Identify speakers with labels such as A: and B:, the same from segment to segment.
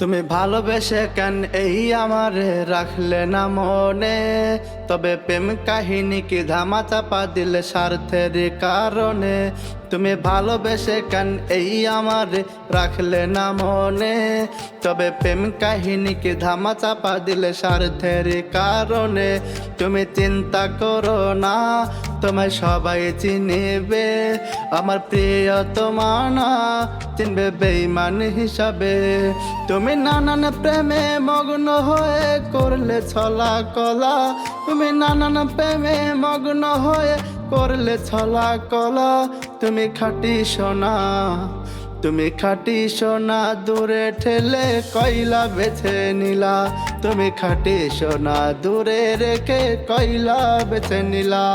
A: তুমি ভালোবেসে কেন এই আমার রাখলে না মনে? তবে প্রেম কাহিনী কি ধামা চাপা দিলে স্বার্থের কারণে? তুমি ভালোবেসে কেন এই আমার রাখলে না মনে? তবে প্রেম কাহিনী কি ধামা চাপা দিলে স্বার্থের কারণে। তুমি চিন্তা করো না, তোমায় সবাই চিনিবে। আমার প্রিয় তোমার না চিনবে বেইমান হিসাবে। তুমি নানান প্রেমে মগ্ন হয়ে করলে ছলা কলা। তুমি নানান প্রেমে মগ্ন হয়ে করলে ছলা কলা। তুমি খাটি সোনা, তুমি খাটি সোনা, দূরে ঠেলে কয়লা বেছে নিলা। তুমি খাটি সোনা, দূরে রেখে কয়লা বেছে নিলা।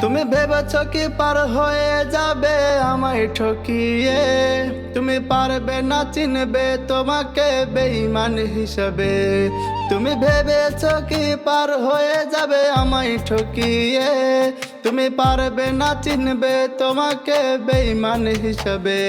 A: তুমি ভেবেছ কি পার হয়ে যাবে আমায় ঠকিয়ে? তুমি পারবে না চিনবে, তোমাকে বেইমান হিসাবে। তুমি ভেবেছ কি পার হয়ে যাবে আমায় ঠকিয়ে। তুমি পারবে না চিনবে, তোমাকে বেইমান হিসাবে।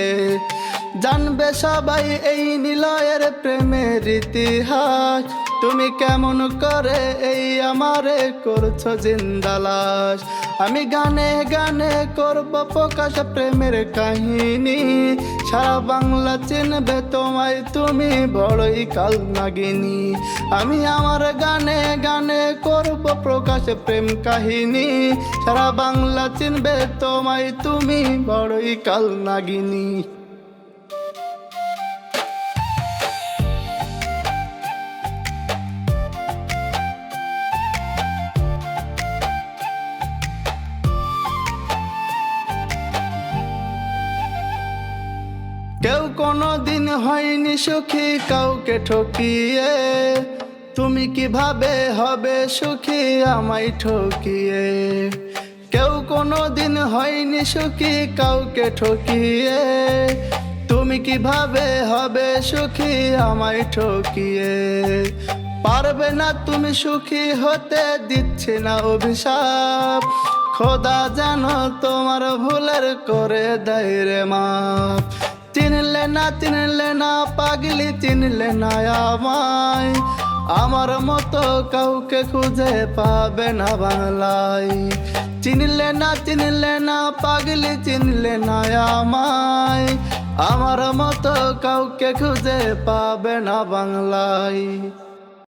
A: জানবে সবাই এই নিলয়ের প্রেমের ইতিহাস। তুমি কেমন করে এই আমারে করছ জিন্দালাস আমি গানে গানে করব প্রকাশ প্রেমের কাহিনী। সারা বাংলা চিনবে তোমায় তুমি বড়ই কাল নাগিনী। আমি আমার গানে গানে করব প্রকাশ প্রেম কাহিনী। সারা বাংলা চিনবে তোমায় তুমি বড়ই কাল নাগিনী। কোনো দিন হয়নি সুখী, কাউকে ঠকিয়ে। তুমি কীভাবে হবে সুখী, আমায় ঠকিয়ে। কেউ কোনো দিন হয়নি সুখী, কাউকে ঠকিয়ে। তুমি কীভাবে হবে সুখী, আমায় ঠকিয়ে। পারবে না তুমি সুখী হতে, দিচ্ছে না অভিশাপ। খোদা যেন তোমার ভুলের করে দেয় রে মাপ চিনলে না চিনলে না, পাগলি চিনলে না আমায়। আমার মতো কাউকে খুঁজে পাবে না বাংলায়। চিনলে না চিনলে না, পাগলি চিনলে না আমায়। আমার মতো কাউকে খুঁজে পাবে না বাংলায়।